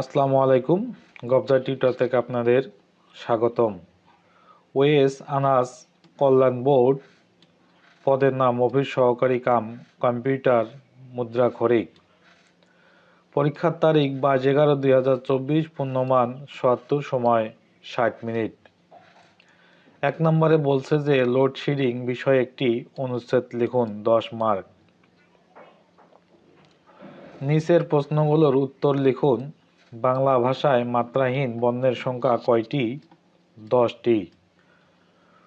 আসসালামু আলাইকুম। গবজা টিউটার থেকে আপনাদের স্বাগতম। ওয়েস আনাস কল্যাণ বোর্ড পদের নাম অফিস সহকারী কাম কম্পিউটার মুদ্রা খরিক পরীক্ষার তারিখ বাইশ এগারো দুই হাজার চব্বিশ, পূর্ণমান সত্তর সময় ষাট মিনিট। এক নম্বরে বলছে যে, লোডশেডিং বিষয়ে একটি অনুচ্ছেদ লিখুন, দশ মার্ক। নিচের প্রশ্নগুলোর উত্তর লিখুন বাংলা ভাষায় মাত্রাহীন বর্ণের সংখ্যা কয়টি? দশটি।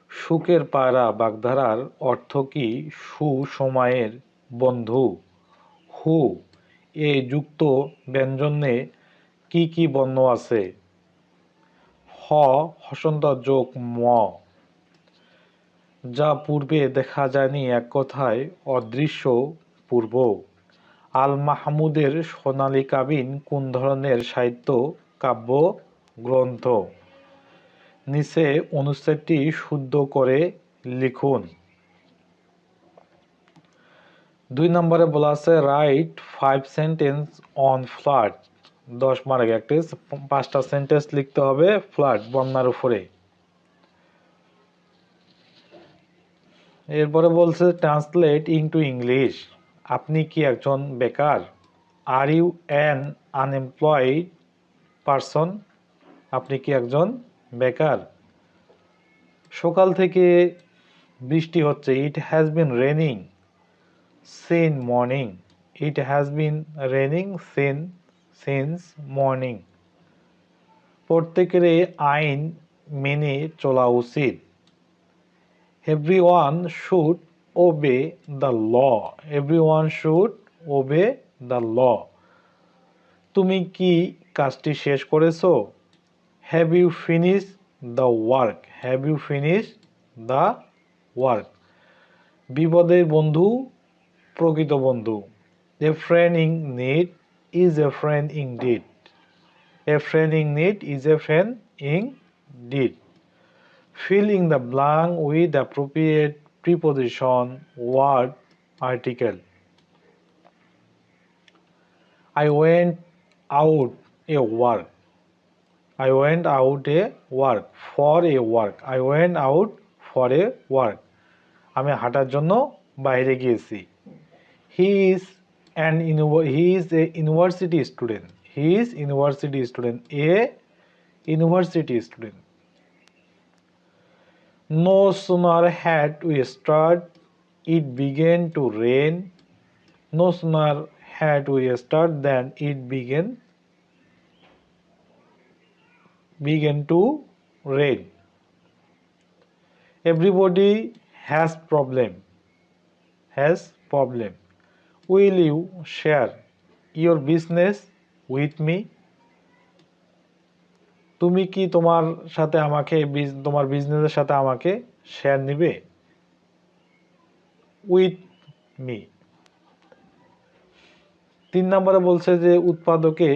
সুখের পায়রা বাগধারার অর্থ কি? সুসময়ের বন্ধু। হু, এ যুক্ত ব্যঞ্জনে কি কি বর্ণ আছে? হ, হসন্ত যোগ ম। যা পূর্বে দেখা যায়নি এক কথায়, অদৃশ্য পূর্ব। আল মাহমুদের সোনালী কাবিন কোন ধরনের সাহিত্য, কাব্য, গ্রন্থ? নিচে অনুচ্ছেদটি শুদ্ধ করে লিখুন। দুই নম্বরে বলা আছে, write five sentence on flood. দশ মার্ক একটি পাঁচটা সেন্টেন্স লিখতে হবে ফ্লাড, বন্যার উপরে। এরপরে বলছে, ট্রান্সলেট ইনটু ইংলিশ। আপনি কি একজন বেকার? Are you an unemployed person আপনি কি একজন বেকার? সকাল থেকে বৃষ্টি হচ্ছে। It has been raining since morning it has been raining since since morning প্রত্যেকের আইন মেনে চলা উচিত। Everyone should obey the law. Everyone should obey the law. তুমি কি কাজটি শেষ করেছ? Have you finish the work have you finish the work বিপদের বন্ধু, প্রকৃত বন্ধু। A friend in need is a friend in deed a friend in need is a friend in deed fill in the blank with appropriate preposition, word, article. I went out a work. I went out a work for a work. I went out for a work. আমি হাঁটার জন্য বাইরে গিয়েছি he is an he is a university student he is university student a university student No sooner had we started, it began to rain. No sooner had we started than it began began to rain. Everybody has problem. Has problem. Will you share your business with me? তুমি কি তোমার সাথে আমাকে তোমার বিজনেসের সাথে আমাকে share নিবে? উইথ মি তিন নম্বরে বলছে যে, উৎপাদকে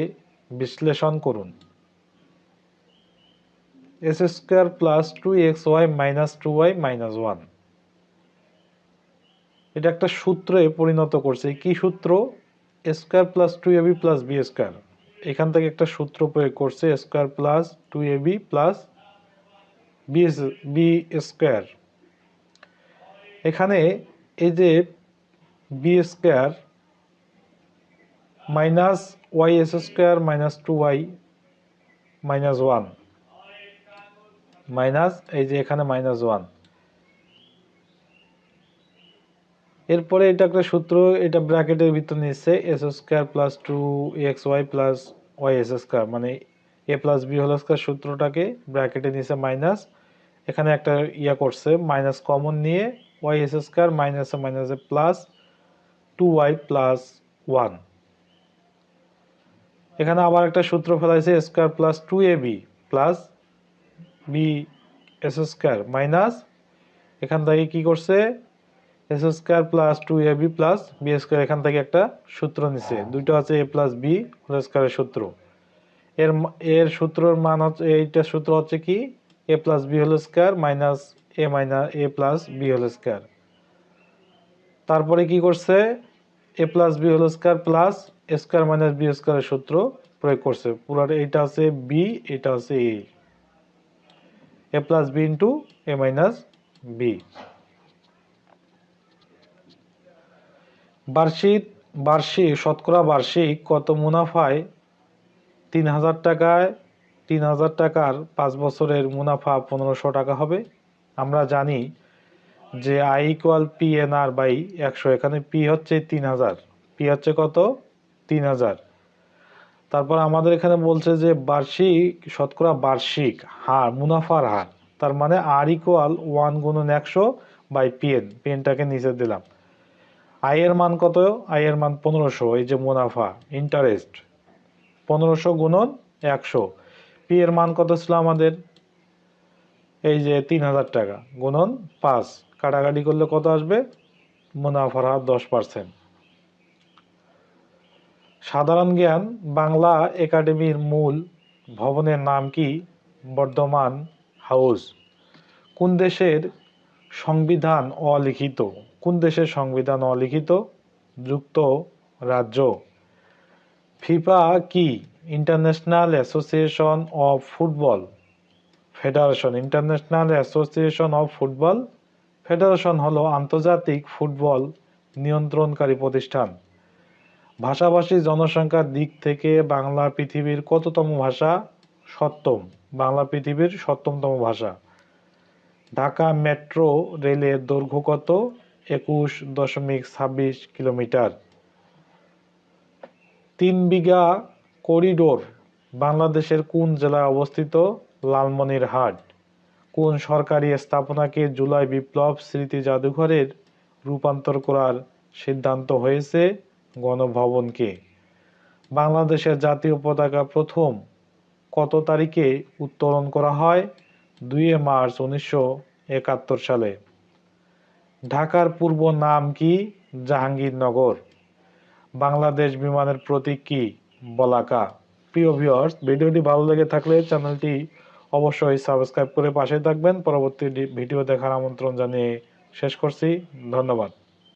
বিশ্লেষণ করুন। X square plus two X Y minus two Y minus one এটা একটা সূত্রে পরিণত করছে। কি সূত্র? Square plus two A B plus B square এখান থেকে একটা সূত্র প্রয়োগ করছে square plus two A B plus B B square এখানে এই যে B square minus Y X square minus two Y minus one minus এই যে এখানে মাইনাস ওয়ান এরপরে এটা একটা সূত্র, এটা ব্র্যাকেটের ভিতর নিচ্ছে X square plus two X Y plus Y X square মানে A plus B whole square সূত্রটাকে ব্র্যাকেটে নিচে মাইনাস এখানে একটা ইয়া করছে মাইনাস কমন নিয়ে ওয়াই এস স্কোয়ার মাইনাসে মাইনাসে plus two Y plus one এখানে আবার একটা সূত্র ফেলাইছে square plus two A B plus B X square minus এখান থেকে কি করছে X square plus two A B plus B square এখান থেকে একটা সূত্র নিছে। দুইটা আছে এ প্লাস বি হোল স্কোয়ারের সূত্র। এর এর সূত্রর মান হচ্ছে, এইটা সূত্র হচ্ছে কি? A plus B whole square minus A minus A plus B whole square তারপরে কি করছে? A plus B whole square plus square minus B স্কোয়ারের সূত্র প্রয়োগ করছে। পুরাটা এইটা আছে বি এটা আছে A A plus B into A minus B বার্ষিক বার্ষিক, শতকরা বার্ষিক কত মুনাফায়? তিন হাজার টাকায় তিন হাজার টাকার পাঁচ বছরের মুনাফা পনেরোশো টাকা হবে। আমরা জানি যে I equal P N R by একশো এখানে পি হচ্ছে তিন হাজার। পি হচ্ছে কত? তিন হাজার। তারপর আমাদের এখানে বলছে যে বার্ষিক, শতকরা বার্ষিক হার, মুনাফার হার, তার মানে আর ইকুয়াল ওয়ান গুণন একশো বাই পিএন পিএনটাকে নিচে দিলাম। আয়ের মান কত? আয়ের মান পনেরোশো। এই যে মুনাফা ইন্টারেস্ট পনেরোশো গুণন একশো। পি এর মান কত ছিল আমাদের? এই যে তিন হাজার টাকা গুণন পাঁচ। কাটাকাটি করলে কত আসবে? মুনাফার হার দশ পার্সেন্ট সাধারণ জ্ঞান, বাংলা একাডেমির মূল ভবনের নাম কি? বর্ধমান হাউস। কোন দেশের সংবিধান অলিখিত? কোন দেশের সংবিধান অলিখিত? যুক্ত রাজ্য। ফিফা কি? International Association of Football Federation International Association of Football Federation হলো আন্তর্জাতিক ফুটবল নিয়ন্ত্রণকারী প্রতিষ্ঠান। ভাষাভাষী জনসংখ্যার দিক থেকে বাংলা পৃথিবীর কততম ভাষা? সপ্তম। বাংলা পৃথিবীর সপ্তমতম ভাষা। ঢাকা মেট্রো রেলের দৈর্ঘ্য কত? একুশ দশমিক ছাব্বিশ কিলোমিটার। তিন বিঘা করিডোর বাংলাদেশের কোন জেলায় অবস্থিত? লালমনিরহাট। কোন সরকারি স্থাপনাকে জুলাই বিপ্লব স্মৃতি জাদুঘরের রূপান্তর করার সিদ্ধান্ত হয়েছে গণভবনকে? বাংলাদেশের জাতীয় পতাকা প্রথম কত তারিখে উত্তোলন করা হয়? দুই মার্চ উনিশশো একাত্তর সালে। ঢাকার পূর্ব নাম কি? জাহাঙ্গীরনগর। বাংলাদেশ বিমানের প্রতীক কি? বলাকা। প্রিয় ভিউয়ার্স, ভিডিওটি ভালো লেগে থাকলে চ্যানেলটি অবশ্যই সাবস্ক্রাইব করে পাশে থাকবেন। পরবর্তী ভিডিও দেখার আমন্ত্রণ জানিয়ে শেষ করছি। ধন্যবাদ।